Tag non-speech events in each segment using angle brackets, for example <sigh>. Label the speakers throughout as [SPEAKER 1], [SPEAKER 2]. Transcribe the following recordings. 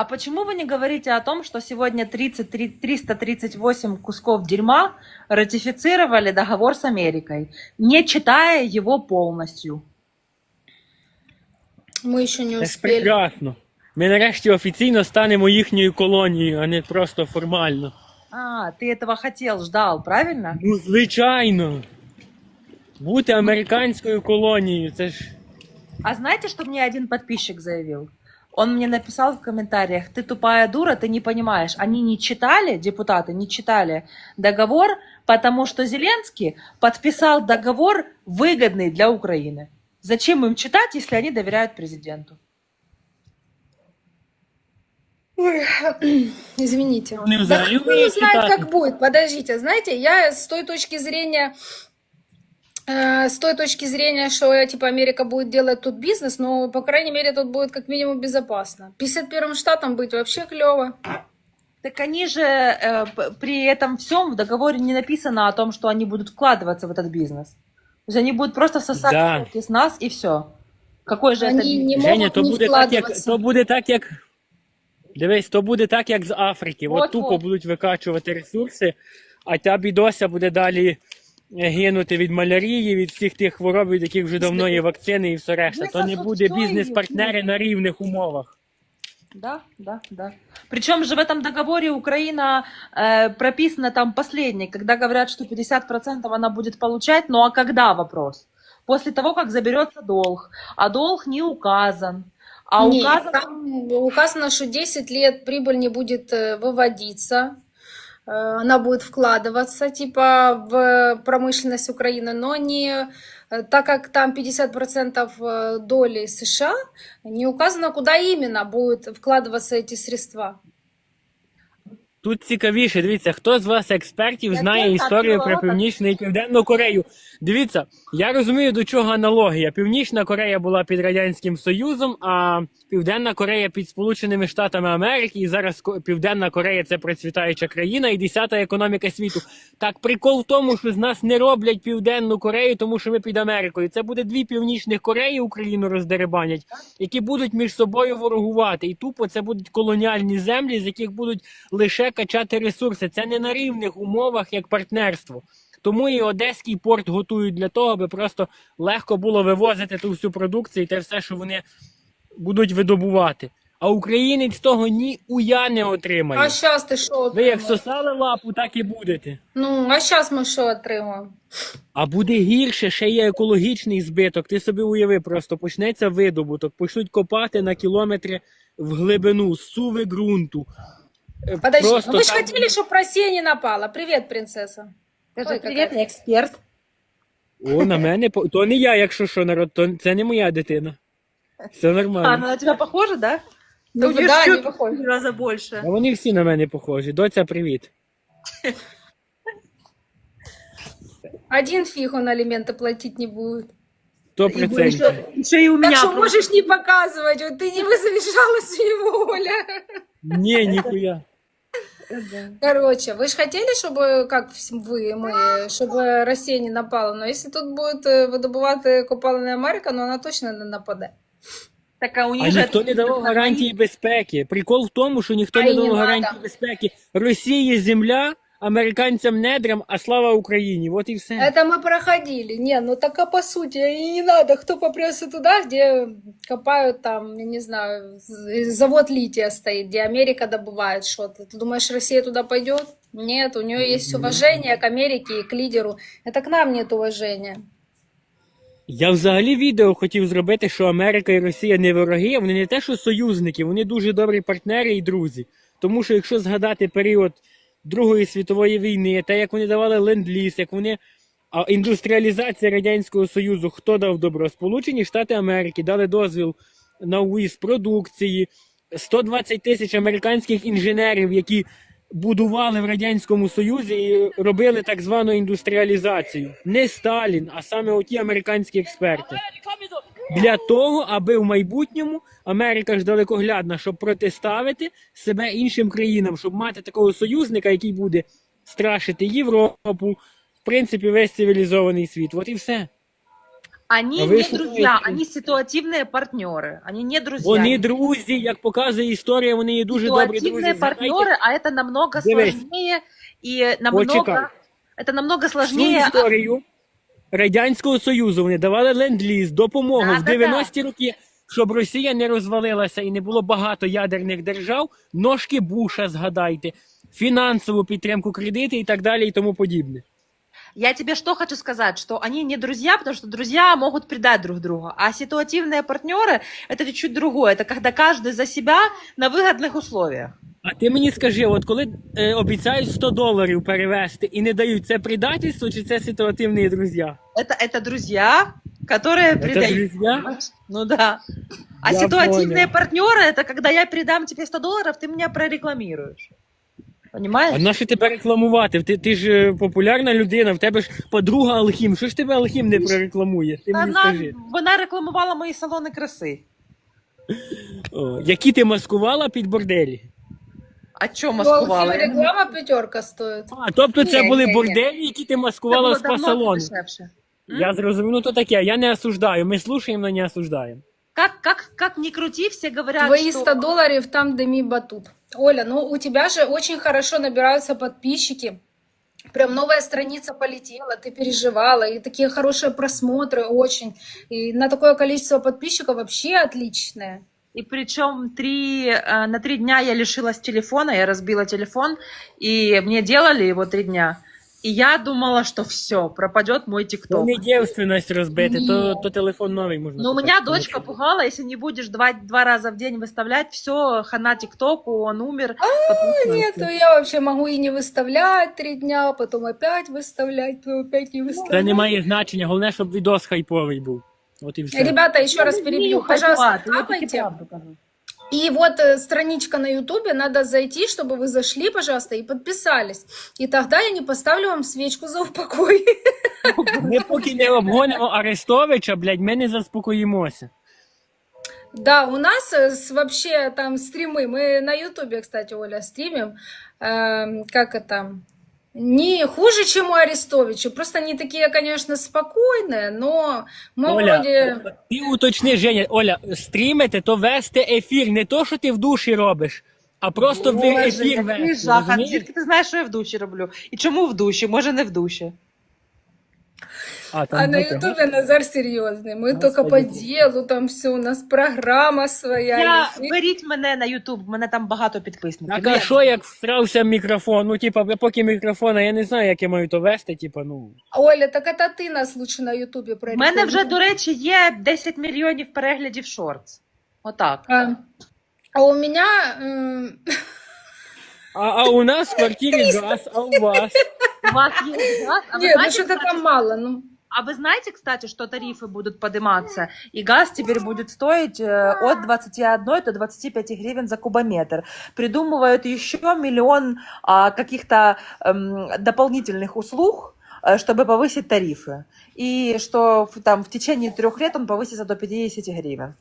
[SPEAKER 1] А почему вы не говорите о том, что сегодня 30, три- 338 кусков дерьма ратифицировали договор с Америкой, не читая его полностью?
[SPEAKER 2] Мы еще не
[SPEAKER 3] Це ж
[SPEAKER 2] успели.
[SPEAKER 3] прекрасно. Ми нарешті офіційно станемо їхньою колонією, а не просто формально.
[SPEAKER 1] А, ты этого хотел, ждал, правильно?
[SPEAKER 3] Ну, звичайно. Бути американською колонією, це ж.
[SPEAKER 1] А знаете, что мне один подписчик заявил? Он мне написал в комментариях, ты тупая дура, ты не понимаешь. Они не читали, депутаты не читали договор, потому что Зеленский подписал договор выгодный для Украины. Зачем им читать, если они доверяют президенту?
[SPEAKER 2] Ой, <clears throat> Извините. Да кто
[SPEAKER 3] вміють
[SPEAKER 2] знает, как будет. Подождите, знаете, я с той точки зрения, с той точки зрения, что типа Америка будет делать тут бизнес, но по крайней мере тут будет как минимум безопасно. 51 штатом быть вообще клево.
[SPEAKER 1] Так они же э, при этом всем в договоре не написано о том, что они будут вкладываться в этот бизнес. То есть они будут просто сосать
[SPEAKER 3] Да.
[SPEAKER 1] с нас и все. Какой же это
[SPEAKER 2] Они
[SPEAKER 1] бизнес?
[SPEAKER 2] не
[SPEAKER 3] Женя,
[SPEAKER 2] могут
[SPEAKER 3] то
[SPEAKER 2] не
[SPEAKER 3] буде так, як то буде так, як. Дивись, то буде так, як з Африки. От
[SPEAKER 1] От-от.
[SPEAKER 3] тупо будуть викачувати ресурси, а та бідося буде далі гинути від малярії, від всіх тих хвороб, від яких вже давно є вакцини і все решта. То не
[SPEAKER 1] Висосуть
[SPEAKER 3] буде
[SPEAKER 1] все і
[SPEAKER 3] бізнес-партнери на рівних умовах.
[SPEAKER 1] Да, да, да. Причем же в этом договоре Украина э, прописана там последней, когда говорят, что 50% она будет получать, ну а когда вопрос? После того, как заберется долг. А долг не указан. А
[SPEAKER 2] Нет,
[SPEAKER 1] указан...
[SPEAKER 2] там указано, что 10 лет прибыль не будет э, выводиться, э, она будет вкладываться типа в промышленность Украины, но не э, так как там 50% э, доли США, не указано, куда именно будут вкладываться эти средства.
[SPEAKER 3] Тут цікавіше, дивіться, хто з вас експертів знає історію про. Північну і Південну Корею. Дивіться, я розумію, до чого аналогія. Північна Корея була під Радянським Союзом, а Південна Корея під Сполученими Штатами Америки. І зараз Південна Корея це процвітаюча країна і десята економіка світу. Так прикол в тому, що з нас не роблять Південну Корею, тому що ми під Америкою. Це буде дві північних Кореї Україну роздеребанять, які будуть між собою ворогувати. І тупо це будуть колоніальні землі, з яких будуть лише качати ресурси. Це не на рівних умовах, як партнерство. Тому і Одеський порт готують для того, аби просто легко було вивозити ту всю продукцію і те все, що вони будуть видобувати. А українець того ні уя не отримає.
[SPEAKER 2] А сейчас ты что?
[SPEAKER 3] Ви як сосали лапу, так і будете.
[SPEAKER 2] Ну, а сейчас мы что отримаем?
[SPEAKER 3] А буде гірше, ще є екологічний збиток. Ти собі уяви, просто почнеться видобуток, почнуть копати на кілометри в глибину, суви ґрунту. Е,
[SPEAKER 2] Подожди,
[SPEAKER 3] просто
[SPEAKER 2] ну вы же
[SPEAKER 3] там-
[SPEAKER 2] хотели, чтобы Россия не напала. Привет, принцесса. Скажи,
[SPEAKER 1] Ой, привет,
[SPEAKER 2] какая
[SPEAKER 1] я эксперт.
[SPEAKER 3] О, на мене по- то не я, якщо що, народ, то це не моя дитина. Все
[SPEAKER 1] А,
[SPEAKER 3] нормально.
[SPEAKER 1] она на тебя похожа, да?
[SPEAKER 2] Ну,
[SPEAKER 1] у неё
[SPEAKER 2] да,
[SPEAKER 1] щёки
[SPEAKER 2] не похожа.
[SPEAKER 1] в три раза больше.
[SPEAKER 3] А вони всі на мене похожі. Доця, привіт.
[SPEAKER 2] Один фиг он алименты платить не будет.
[SPEAKER 3] Сто
[SPEAKER 1] И
[SPEAKER 3] процентів.
[SPEAKER 1] еще, еще и у меня.
[SPEAKER 2] Так что
[SPEAKER 1] просто.
[SPEAKER 2] можешь не показывать, вот ты не вызовешь жалость у него, Оля.
[SPEAKER 3] Ні, ніхуя.
[SPEAKER 2] Короче, вы же хотели, чтобы, как вс- вы, мы, чтобы Россия не напала, но если тут будет э, видобувати копалина Америка, ну она точно не нападе.
[SPEAKER 1] Так, а у них
[SPEAKER 3] А
[SPEAKER 1] же
[SPEAKER 3] ніхто
[SPEAKER 1] это
[SPEAKER 3] не давав гарантії безпеки. Прикол в тому, що ніхто
[SPEAKER 2] А
[SPEAKER 3] не
[SPEAKER 2] й не
[SPEAKER 3] давав
[SPEAKER 2] надо.
[SPEAKER 3] гарантії безпеки. Росії земля, американцям недрам, а слава Україні. От і все.
[SPEAKER 2] Это мы проходили. Не, ну так а по сути и не надо. Кто попрется туда, где копают там, я не знаю, з- завод лития стоит, где Америка добывает что-то. Ты думаешь, Россия туда пойдет? Нет, у нее есть уважение к Америке и к лидеру. Это к нам нет уважения.
[SPEAKER 3] Я взагалі відео хотів зробити, що Америка і Росія не вороги, вони не те, що союзники, вони дуже добрі партнери і друзі. Тому що якщо згадати період Другої світової війни, те, як вони давали ленд-ліз, як вони. А індустріалізація Радянського Союзу, хто дав добро? Сполучені Штати Америки дали дозвіл на увіз продукції, 120 тисяч американських інженерів, які будували в Радянському Союзі і робили так звану індустріалізацію. Не Сталін, а саме оті американські експерти Для того, аби в майбутньому Америка ж далекоглядна, щоб протиставити себе іншим країнам, щоб мати такого союзника, який буде страшити Європу, в принципі, весь цивілізований світ. От і все.
[SPEAKER 1] Они
[SPEAKER 3] А вы
[SPEAKER 1] не
[SPEAKER 3] считаете-
[SPEAKER 1] друзья, они ситуативные партнеры. Они не друзья.
[SPEAKER 3] Вони друзі, як показує історія, вони є дуже добрі друзі.
[SPEAKER 1] ситуативные
[SPEAKER 3] Знаєте,
[SPEAKER 1] партнеры, а это намного
[SPEAKER 3] Дивись.
[SPEAKER 1] сложнее и намного...
[SPEAKER 3] Почекай.
[SPEAKER 1] Это намного
[SPEAKER 3] Всю
[SPEAKER 1] сложнее...
[SPEAKER 3] історію Радянського Союзу вони давали ленд-ліз, допомогу в
[SPEAKER 1] Да-да-да.
[SPEAKER 3] 90-ті роки, щоб Росія не розвалилася і не було багато ядерних держав, ножки Буша згадайте, фінансову підтримку, кредити і так далі, і тому подібне.
[SPEAKER 1] Я тебе что хочу сказать, что они не друзья, потому что друзья могут предать друг друга, а ситуативные партнеры это чуть-чуть другое. Это когда каждый за себя на выгодных условиях.
[SPEAKER 3] А ти мені скажи, от коли е, обіцяють 100 доларів перевести і не дають, це предательство чи це ситуативні друзі?
[SPEAKER 1] Это, это друзья, которые
[SPEAKER 3] Це
[SPEAKER 1] предают.
[SPEAKER 3] друзі?
[SPEAKER 1] Ну да. А
[SPEAKER 3] Я
[SPEAKER 1] ситуативные
[SPEAKER 3] понял.
[SPEAKER 1] партнеры это когда я передам тебе 100 долларов, ты меня прорекламируешь. Понимаешь?
[SPEAKER 3] А на що тебе рекламувати? Ти, ти ж е, популярна людина, в тебе ж подруга Алхім. Що ж тебе Алхім не прорекламує? Ти мені
[SPEAKER 1] Вона,
[SPEAKER 3] скажи.
[SPEAKER 1] вона рекламувала мої салони краси.
[SPEAKER 3] О, які ти маскувала під борделі?
[SPEAKER 1] А чо
[SPEAKER 2] У
[SPEAKER 1] маскувала?
[SPEAKER 2] Алхим реклама пятерка стоит.
[SPEAKER 3] А, тобто це
[SPEAKER 1] Ні,
[SPEAKER 3] були
[SPEAKER 1] ні, ні.
[SPEAKER 3] борделі, які ти
[SPEAKER 1] Це
[SPEAKER 3] маскувала
[SPEAKER 1] було
[SPEAKER 3] в
[SPEAKER 1] давно
[SPEAKER 3] спа-салоні.
[SPEAKER 1] дешевше.
[SPEAKER 3] Я зрозумів, ну то таке, я не осуждаю. Ми слушаємо, але не осуждаємо.
[SPEAKER 1] Как, как, как ни крути, все говорят,
[SPEAKER 2] Твои
[SPEAKER 1] что...
[SPEAKER 2] 100 долларов там дыми батут. Оля, ну у тебя же очень хорошо набираются подписчики. Прям новая страница полетела, ты переживала, и такие хорошие просмотры очень. И на такое количество подписчиков вообще отличное.
[SPEAKER 1] И причем три, э, на три дня я лишилась телефона, я разбила телефон, и мне делали его три дня. И я думала, что все, пропадет мой
[SPEAKER 3] То
[SPEAKER 1] ТикТок.
[SPEAKER 3] не дівственність розбити, то,
[SPEAKER 2] Ні.
[SPEAKER 3] то телефон новий можна.
[SPEAKER 1] Но у
[SPEAKER 3] купити,
[SPEAKER 1] меня
[SPEAKER 3] тому
[SPEAKER 1] дочка
[SPEAKER 3] що-
[SPEAKER 1] пугала, если не будешь два, два раза в день выставлять, все, хана ТикТоку, он умер. потом
[SPEAKER 2] Нет,
[SPEAKER 1] всё.
[SPEAKER 2] то я вообще могу и не выставлять три дня, потом опять выставлять, то опять не
[SPEAKER 3] Це
[SPEAKER 2] выставлять.
[SPEAKER 3] не має значення, головне, щоб відос хайповий був. От і все.
[SPEAKER 2] Ребята, еще раз перебью.
[SPEAKER 1] Ну,
[SPEAKER 2] Пожалуйста,
[SPEAKER 1] хайповать, я тебе
[SPEAKER 2] капайте.
[SPEAKER 1] правду кажу.
[SPEAKER 2] И вот э, страничка на Ютубе, надо зайти, чтобы вы зашли, пожалуйста, и подписались. И тогда я не поставлю вам свечку за упокой.
[SPEAKER 3] Ми поки не обгонимо Арестовича, блядь, ми не заспокоїмося.
[SPEAKER 2] Да, у нас э, с- вообще там стримы, мы на Ютубе, кстати, Оля, стримим, Эм, как это, не хуже, чем у Арестовича, просто они такие, конечно, спокойные, но мы
[SPEAKER 3] Оля,
[SPEAKER 2] вроде...
[SPEAKER 3] ти уточни, Женя, Оля, стрімити, то вести ефір, не то, що ти в душі робиш, а просто в
[SPEAKER 1] Боже,
[SPEAKER 3] ефір
[SPEAKER 1] який
[SPEAKER 3] вести.
[SPEAKER 1] жах. А
[SPEAKER 3] розумієш?
[SPEAKER 1] звідки ти знаєш, що я в душі роблю? І чому в душі? Може, не в душі.
[SPEAKER 3] А, там
[SPEAKER 2] А на
[SPEAKER 3] бути.
[SPEAKER 2] Ютубе Назар серьезный, мы
[SPEAKER 3] Господи.
[SPEAKER 2] только по делу, там все, у нас программа своя.
[SPEAKER 1] Я,
[SPEAKER 2] есть.
[SPEAKER 1] беріть мене на Ютуб, мене там багато підписників.
[SPEAKER 3] Так
[SPEAKER 1] Ну,
[SPEAKER 3] а
[SPEAKER 1] я-
[SPEAKER 3] що як всрався мікрофон? Ну, типа, поки мікрофона, я не знаю, як я маю то вести, типа, ну.
[SPEAKER 2] Оля, так это ты нас лучше на Ютубе
[SPEAKER 1] У
[SPEAKER 2] прорекламируй.
[SPEAKER 1] мене вже, до речі, є 10 мільйонів переглядів шортс. Отак.
[SPEAKER 2] А, а у меня... м,
[SPEAKER 3] А, а у нас в квартирі газ, а у вас?
[SPEAKER 1] У вас є газ, а ви
[SPEAKER 2] Нет, ну
[SPEAKER 1] знаєте,
[SPEAKER 2] что-то
[SPEAKER 1] кстати,
[SPEAKER 2] там мало. Ну,
[SPEAKER 1] А вы знаете, кстати, что тарифы будут подниматься, и газ теперь будет стоить э, от 21 до 25 гривен за кубометр. Придумывают еще миллион а, каких-то эм, дополнительных услуг, э, чтобы повысить тарифы. И что в, там в течение трех лет он повысится до 50 гривен.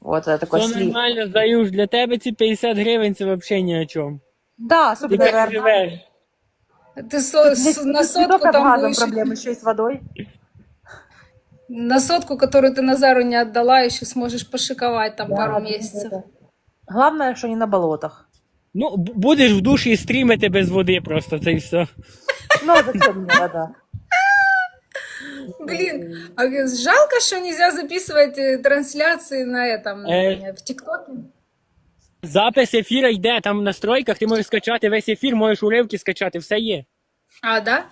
[SPEAKER 1] Вот это такой
[SPEAKER 3] Все
[SPEAKER 1] слив.
[SPEAKER 3] нормально, Заюш, для тебе ці 50 гривень це взагалі ні о чому.
[SPEAKER 1] Да,
[SPEAKER 3] Ти
[SPEAKER 1] особенно
[SPEAKER 3] так
[SPEAKER 1] наверное,
[SPEAKER 3] живеш.
[SPEAKER 2] ты со- с- на сотку
[SPEAKER 1] с
[SPEAKER 2] там
[SPEAKER 1] газом
[SPEAKER 2] будешь...
[SPEAKER 1] проблемы еще и с водой.
[SPEAKER 2] На сотку, которую ты Назару не отдала, еще сможешь пошиковать там пару месяцев.
[SPEAKER 1] Главное, что не на болотах.
[SPEAKER 3] Ну, б- будеш в душі стрімити без води просто, це і все.
[SPEAKER 1] Ну, зачем мне вода?
[SPEAKER 2] Блин, а жалко, что нельзя записывать э, трансляции на этом,
[SPEAKER 3] Э.
[SPEAKER 2] в ТикТоке.
[SPEAKER 3] Запис ефіра йде, там в настройках ти можеш скачати весь ефір, можеш уривки скачати, все є.
[SPEAKER 2] А, да?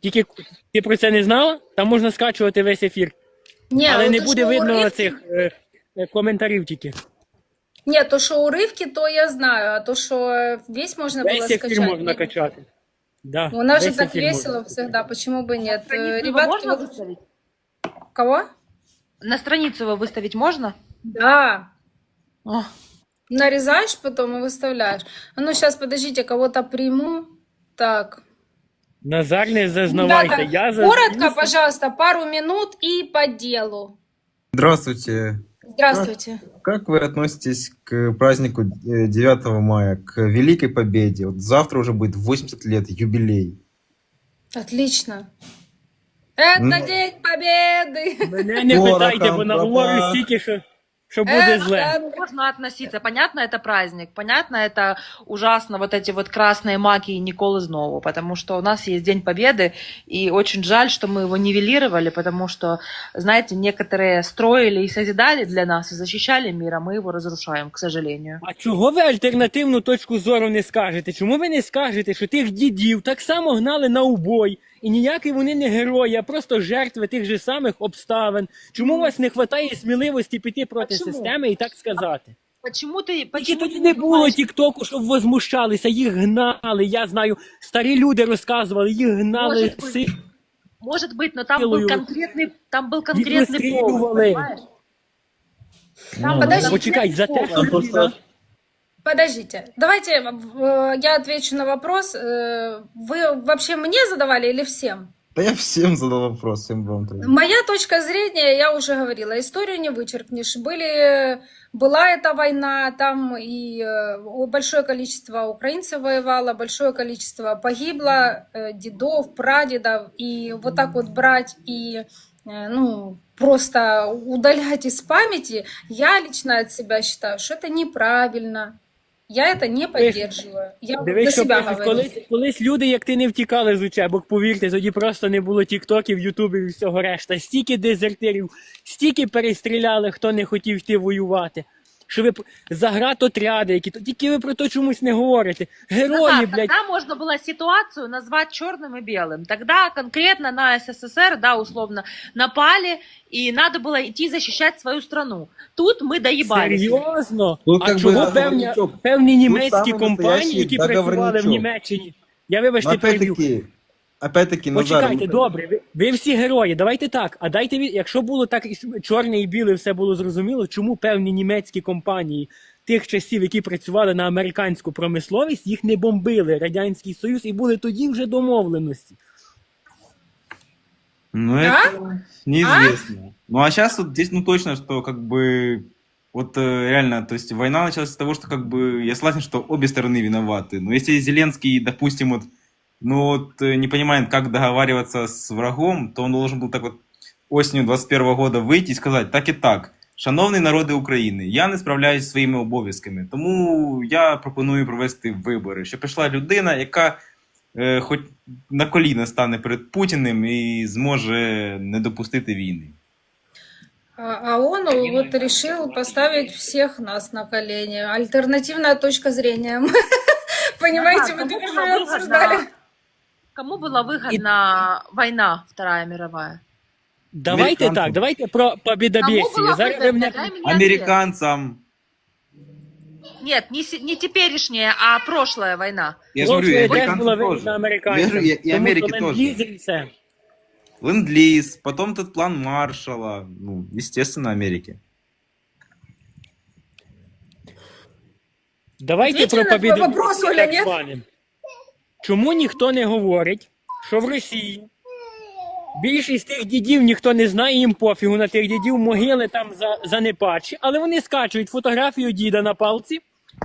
[SPEAKER 3] Тільки ти про це не знала? Там можна скачувати весь ефір.
[SPEAKER 2] Не,
[SPEAKER 3] Але
[SPEAKER 2] ну
[SPEAKER 3] не
[SPEAKER 2] то,
[SPEAKER 3] буде
[SPEAKER 2] что
[SPEAKER 3] видно
[SPEAKER 2] уривки-
[SPEAKER 3] цих е, е, коментарів тільки.
[SPEAKER 2] Нет, то, что урывки, то я знаю, а то, что э, весь можно было
[SPEAKER 3] Весь ефір
[SPEAKER 2] скачать.
[SPEAKER 3] можна
[SPEAKER 2] нет.
[SPEAKER 3] качати. Да,
[SPEAKER 2] У нас же
[SPEAKER 3] весь
[SPEAKER 2] так
[SPEAKER 3] ефір
[SPEAKER 2] весело
[SPEAKER 3] можна.
[SPEAKER 2] всегда, почему бы нет? Э,
[SPEAKER 1] Страницу
[SPEAKER 2] Ребятки,
[SPEAKER 1] можно
[SPEAKER 2] вот-
[SPEAKER 1] выставить?
[SPEAKER 2] кого?
[SPEAKER 1] На страницу его выставить можно?
[SPEAKER 2] Да,
[SPEAKER 1] О,
[SPEAKER 2] нарезаешь потом и выставляешь. А ну сейчас, подождите, кого-то приму. Так.
[SPEAKER 3] Назар, не зазнавайся.
[SPEAKER 2] Ребята,
[SPEAKER 3] Я за...
[SPEAKER 2] коротко, пожалуйста, пару минут и по делу.
[SPEAKER 4] Здравствуйте.
[SPEAKER 2] Здравствуйте.
[SPEAKER 4] Как вы относитесь к празднику э, 9 мая, к Великой Победе? Вот завтра уже будет 80 лет, юбилей.
[SPEAKER 2] Отлично. Это
[SPEAKER 4] Ну.
[SPEAKER 2] День Победы!
[SPEAKER 3] Мене не питайте, бо наговорю стільки, що, що буде зле.
[SPEAKER 2] Это-
[SPEAKER 1] Можно относиться. Понятно, это праздник. Понятно, это ужасно, вот эти вот красные маки и Николы Знову, потому что у нас есть День Победы, и очень жаль, что мы его нивелировали, потому что, знаете, некоторые строили и созидали для нас, и защищали мир, а мы его разрушаем, к сожалению.
[SPEAKER 3] А чого ви альтернативну точку зору не скажете? Чому ви не скажете, що тих дідів так само гнали на убой, і ніякі вони не герої, а просто жертви тих же самих обставин? Чому у вас не вистачає сміливості піти проти
[SPEAKER 1] чому?
[SPEAKER 3] системи і так сказати?
[SPEAKER 1] Почему ты...
[SPEAKER 3] Тільки
[SPEAKER 1] Почему
[SPEAKER 3] тоді
[SPEAKER 1] ты
[SPEAKER 3] не було
[SPEAKER 1] понимаешь?
[SPEAKER 3] тіктоку, щоб возмущалися, їх гнали. Я знаю, старі люди розказували, їх гнали
[SPEAKER 1] Может быть.
[SPEAKER 3] всі.
[SPEAKER 1] Может быть, но там
[SPEAKER 3] Делаю.
[SPEAKER 1] был конкретный, там был конкретный
[SPEAKER 3] выстрелывали.
[SPEAKER 1] повод, понимаешь? Там
[SPEAKER 4] Ну,
[SPEAKER 1] был
[SPEAKER 2] Подожди.
[SPEAKER 3] Почекай, за те,
[SPEAKER 1] повод.
[SPEAKER 3] що
[SPEAKER 4] Там
[SPEAKER 3] людина-
[SPEAKER 4] просто
[SPEAKER 2] Подождите, давайте э, я отвечу на вопрос. Э, Вы вообще мне задавали или всем?
[SPEAKER 4] Да я всем задал вопрос, всем вам.
[SPEAKER 2] Моя точка зрения, я уже говорила, историю не вычеркнешь. Были, была эта война, там и э, большое количество украинцев воевало, большое количество погибло, э, дедов, прадедов. И вот так вот брать и э, ну, просто удалять из памяти, я лично от себя считаю, что это неправильно. Я это не поддерживаю. Я
[SPEAKER 3] Дивись,
[SPEAKER 2] себя
[SPEAKER 3] пишуть,
[SPEAKER 2] говорю.
[SPEAKER 3] колись, колись люди, як ти не втікали з учебок, повірте, тоді просто не було тіктоків, ютубів і всього решта. Стільки дезертирів, стільки перестріляли, хто не хотів йти воювати. Що ви п- загратотряди, які то тільки ви про то чомусь не говорите. Герої,
[SPEAKER 1] Назар,
[SPEAKER 3] блядь,
[SPEAKER 1] Тогда можно было ситуацию назвать черным и белым. Тогда конкретно на СССР, да, условно, напали, и надо было идти защищать свою страну. Тут мы доебались.
[SPEAKER 3] серйозно.
[SPEAKER 4] Тут
[SPEAKER 3] а
[SPEAKER 4] как бы
[SPEAKER 3] чого певні,
[SPEAKER 4] договорничок.
[SPEAKER 3] певні німецькі
[SPEAKER 4] самий
[SPEAKER 3] компанії,
[SPEAKER 4] настоящий
[SPEAKER 3] які працювали в
[SPEAKER 4] договорничок.
[SPEAKER 3] Німеччині? Я
[SPEAKER 4] Но
[SPEAKER 3] вибачте, переб'ю.
[SPEAKER 4] опять-таки, опять-таки, Назар,
[SPEAKER 3] Почекайте,
[SPEAKER 4] ну,
[SPEAKER 3] добре, ви, ви всі герої. Давайте так. А дайте від- якщо було так і чорне і біле, все було зрозуміло, чому певні німецькі компанії тих часів, які працювали на американську промисловість, їх не бомбили Радянський Союз і були тоді вже домовленості.
[SPEAKER 5] Ну,
[SPEAKER 2] А?
[SPEAKER 5] это неизвестно. Ну, а сейчас вот здесь, ну, точно, что как бы вот э, реально, то есть война началась с того, что как бы я согласен, что обе стороны виноваты. Но если Зеленский, допустим, вот, ну, вот э, не понимает, как договариваться с врагом, то он должен был так вот осенью 21 года выйти і сказати, так і так. Шановні народи України, я не справляюсь зі своїми обов'язками, тому я пропоную провести вибори, щоб прийшла людина, яка е, хоч на коліна стане перед Путіним і зможе не допустити війни.
[SPEAKER 2] А а он вот решил поставить всех нас на колени. Альтернативная точка зрения. <laughs> Понимаете,
[SPEAKER 1] Ага,
[SPEAKER 2] мы
[SPEAKER 1] кому
[SPEAKER 2] только
[SPEAKER 1] было
[SPEAKER 2] что
[SPEAKER 1] выгодно-
[SPEAKER 2] обсуждали.
[SPEAKER 1] Кому была выгодна война Вторая мировая?
[SPEAKER 3] Давайте
[SPEAKER 5] Американцям.
[SPEAKER 3] так, давайте про
[SPEAKER 1] Кому
[SPEAKER 3] побідобєсію.
[SPEAKER 1] была
[SPEAKER 3] Зараз ви
[SPEAKER 1] выгодна?
[SPEAKER 3] мене
[SPEAKER 1] Дай мне ответ.
[SPEAKER 5] Американцам.
[SPEAKER 1] Нет, не, се- не теперешняя, а прошлая война.
[SPEAKER 5] Я ж говорю,
[SPEAKER 3] Прошлое
[SPEAKER 5] і
[SPEAKER 3] теж
[SPEAKER 5] американцям
[SPEAKER 3] була
[SPEAKER 5] теж.
[SPEAKER 3] вигідна
[SPEAKER 5] Я
[SPEAKER 3] американцям.
[SPEAKER 5] ж- і- і
[SPEAKER 3] тому
[SPEAKER 5] Америки
[SPEAKER 3] що
[SPEAKER 5] теж.
[SPEAKER 3] ленд-ліз і все.
[SPEAKER 5] Ленд-лиз, потом тот план Маршалла. Ну, естественно, Америки.
[SPEAKER 3] Давайте
[SPEAKER 2] Ответили
[SPEAKER 3] про
[SPEAKER 2] на твой
[SPEAKER 3] побіду
[SPEAKER 2] вопрос, Оля,
[SPEAKER 3] так
[SPEAKER 2] нет?
[SPEAKER 3] званим. Чому ніхто не говорить, що в Росії більшість тих дідів ніхто не знає, їм пофігу на тих дідів, могили там за, занепадші, але вони скачують фотографію діда на палці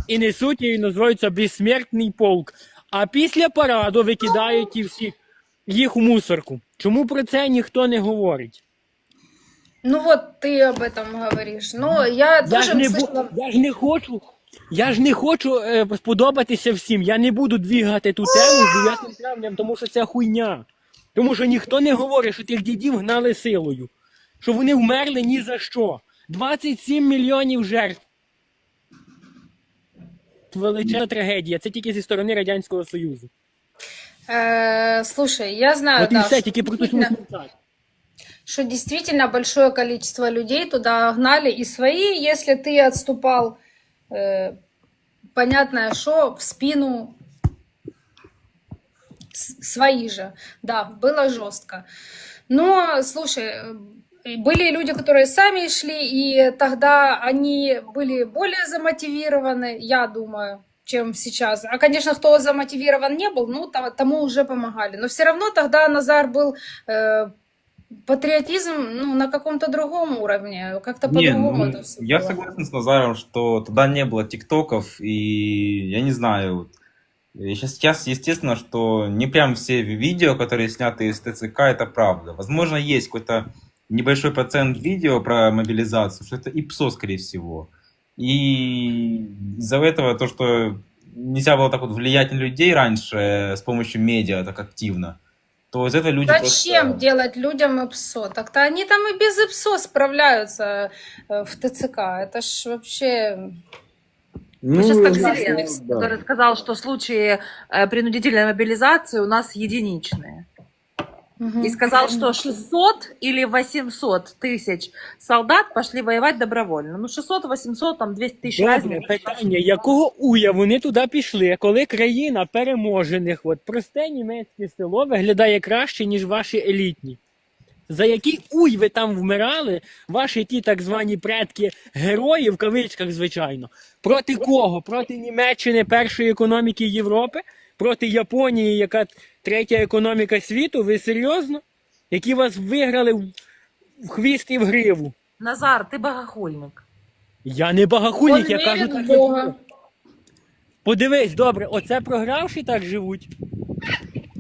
[SPEAKER 3] і несуть її, називаються безсмертний полк. А після параду викидають ті всі їх у мусорку. Чому про це ніхто не говорить?
[SPEAKER 2] Ну вот ты об этом говоришь. Но я
[SPEAKER 3] Я
[SPEAKER 2] тоже
[SPEAKER 3] ж не, бу-
[SPEAKER 2] слышала...
[SPEAKER 3] я ж не хочу. Я ж не хочу е, сподобатися всім. Я не буду двігати ту тему з 9 травням, тому що це хуйня. Тому що ніхто не говорить, що тих дідів гнали силою. Що вони вмерли ні за що. 27 мільйонів жертв. Величезна трагедія. Це тільки зі сторони Радянського Союзу.
[SPEAKER 2] Э, слушай, я знаю,
[SPEAKER 3] От і
[SPEAKER 2] да,
[SPEAKER 3] все, тільки про що
[SPEAKER 2] действительно-
[SPEAKER 3] смерть.
[SPEAKER 2] что действительно большое количество людей туда гнали и свои, если ты отступал, э, понятно, что в спину свои же, да, было жестко. Но, слушай, э, были люди, которые сами шли, и тогда они были более замотивированы, я думаю, чем сейчас. А, конечно, кто замотивирован не был, ну, то- тому уже помогали. Но все равно тогда Назар был э, патриотизм ну, на каком-то другом уровне, как-то
[SPEAKER 5] Не,
[SPEAKER 2] по-другому
[SPEAKER 5] ну,
[SPEAKER 2] это все
[SPEAKER 5] я
[SPEAKER 2] было.
[SPEAKER 5] согласен с Назаром, что тогда не было тиктоков, и я не знаю, сейчас, сейчас, естественно, что не прям все видео, которые сняты из ТЦК, это правда. Возможно, есть какой-то небольшой процент видео про мобилизацию, что это ИПСО, скорее всего. И из-за этого то, что нельзя было так вот влиять на людей раньше э, с помощью медиа так активно, то из этого люди
[SPEAKER 2] Зачем
[SPEAKER 5] просто...
[SPEAKER 2] делать людям ИПСО? Так-то они там и без ИПСО справляются э, в ТЦК. Это ж вообще...
[SPEAKER 1] Ну, сейчас как
[SPEAKER 2] да,
[SPEAKER 1] Зеленский,
[SPEAKER 2] да.
[SPEAKER 1] который сказал, что случаи э, принудительной мобилизации у нас единичные.
[SPEAKER 2] Мгм.
[SPEAKER 1] И сказал, что 600 или 800 тысяч солдат пошли воевать добровольно. Ну, 600, 800, там 200 тисяч
[SPEAKER 3] Добре, питання, якого уя вони туди пішли, коли країна переможених, от просте німецьке село виглядає краще, ніж ваші елітні. За який уй ви там вмирали, ваші ті так звані предки герої, в кавичках, звичайно. Проти кого? Проти Німеччини, першої економіки Європи, проти Японії, яка третя економіка світу. Ви серйозно? Які вас виграли в- в хвіст і в гриву?
[SPEAKER 1] Назар, ты богохульник.
[SPEAKER 3] Я не багахульник,
[SPEAKER 2] Он
[SPEAKER 3] я кажу
[SPEAKER 2] вірить
[SPEAKER 3] так.
[SPEAKER 2] в
[SPEAKER 3] як
[SPEAKER 2] Бога.
[SPEAKER 3] було. Подивись, добре, оце програвші так живуть.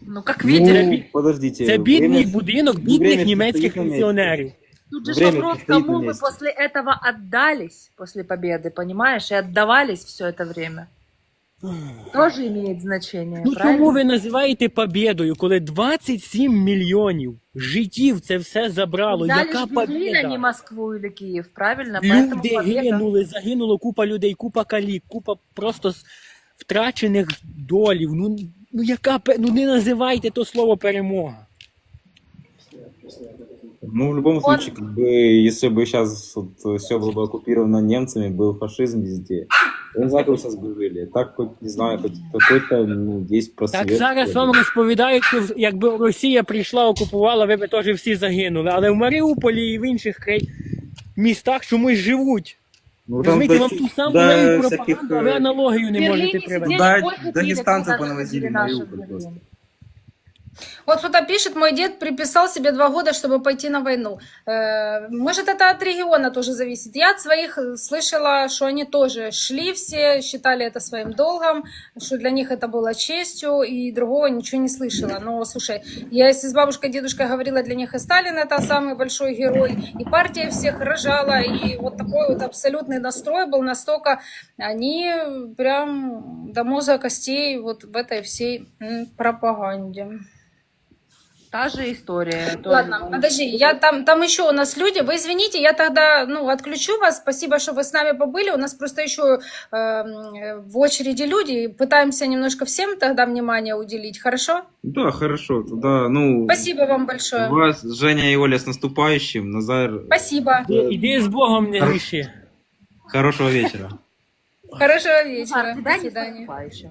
[SPEAKER 1] Ну, как видели.
[SPEAKER 4] Ну, подождите.
[SPEAKER 3] Це бідний
[SPEAKER 4] время-
[SPEAKER 3] будинок
[SPEAKER 4] время
[SPEAKER 3] бідних німецьких
[SPEAKER 4] стоїть на місці.
[SPEAKER 3] пенсіонерів.
[SPEAKER 1] Тут же ж
[SPEAKER 4] Время
[SPEAKER 1] вопрос,
[SPEAKER 4] стоит
[SPEAKER 1] кому
[SPEAKER 4] на
[SPEAKER 1] вы
[SPEAKER 4] месте.
[SPEAKER 1] после этого отдались, после победы, понимаешь, и отдавались все это время. Тоже имеет значение,
[SPEAKER 3] Ну
[SPEAKER 1] правильно?
[SPEAKER 3] чому ви називаєте побєдою, коли 27 мільйонів життів це все забрало?
[SPEAKER 1] Взяли
[SPEAKER 3] Яка
[SPEAKER 1] ж Берлин, а не
[SPEAKER 3] побєда?
[SPEAKER 1] Москву или Киев, правильно? Поэтому
[SPEAKER 3] Люди
[SPEAKER 1] победа.
[SPEAKER 3] гинули, загинуло купа людей, купа калік, купа просто с- втрачених долів. Ну, ну яка пе- ну не називайте то слово перемога.
[SPEAKER 4] Ну, в любом
[SPEAKER 2] Он-
[SPEAKER 4] случае, как бы, если бы сейчас вот, все было бы оккупировано немцами, был фашизм везде. Я не знаю, как бы сейчас бы жили. Так, хоть, не знаю, хоть какой-то, ну, есть просвет.
[SPEAKER 3] Так зараз
[SPEAKER 4] что ли.
[SPEAKER 3] вам розповідають, що якби Росія прийшла, окупувала, ви б теж всі загинули. Але в Маріуполі і в інших край... містах чомусь живуть.
[SPEAKER 4] Ну,
[SPEAKER 3] Розумієте, вам ту саму навіть
[SPEAKER 4] всяких,
[SPEAKER 3] пропаганду, а ви
[SPEAKER 4] э,
[SPEAKER 1] В
[SPEAKER 3] аналогію не
[SPEAKER 1] Берлине
[SPEAKER 3] можете привести.
[SPEAKER 1] сидели
[SPEAKER 5] Да,
[SPEAKER 1] после
[SPEAKER 5] дагестанцев
[SPEAKER 1] Киева, когда
[SPEAKER 5] понавозили
[SPEAKER 1] захватили
[SPEAKER 5] в
[SPEAKER 1] наш
[SPEAKER 5] Мариуполь
[SPEAKER 1] Берлин.
[SPEAKER 5] просто.
[SPEAKER 2] Вот кто-то пишет, мой дед приписал себе два года, чтобы пойти на войну. Э, Может, это от региона тоже зависит. Я от своих слышала, что они тоже шли все, считали это своим долгом, что для них это было честью, и другого ничего не слышала. Но, слушай, я если с бабушкой, дедушкой говорила, для них и Сталин это самый большой герой, и партия всех рожала, и вот такой вот абсолютный настрой был настолько, они прям до мозга костей вот в этой всей пропаганде.
[SPEAKER 1] Та же история. тоже.
[SPEAKER 2] Ладно, подожди, я там, там еще у нас люди. Вы извините, я тогда ну, отключу вас. Спасибо, что вы с нами побыли. У нас просто еще э, м, в очереди люди. и Пытаемся немножко всем тогда внимание уделить. Хорошо?
[SPEAKER 5] Да, хорошо. Тогда, ну,
[SPEAKER 2] Спасибо вам большое.
[SPEAKER 5] вас, Женя и Оля, с наступающим. Назар,
[SPEAKER 2] Спасибо.
[SPEAKER 3] Іди, іди з Богом не гріши.
[SPEAKER 5] хорошего вечера.
[SPEAKER 2] Хорошего
[SPEAKER 1] Назар,
[SPEAKER 2] вечера.
[SPEAKER 1] тебя
[SPEAKER 2] До
[SPEAKER 1] не
[SPEAKER 2] свидания.
[SPEAKER 1] наступающим.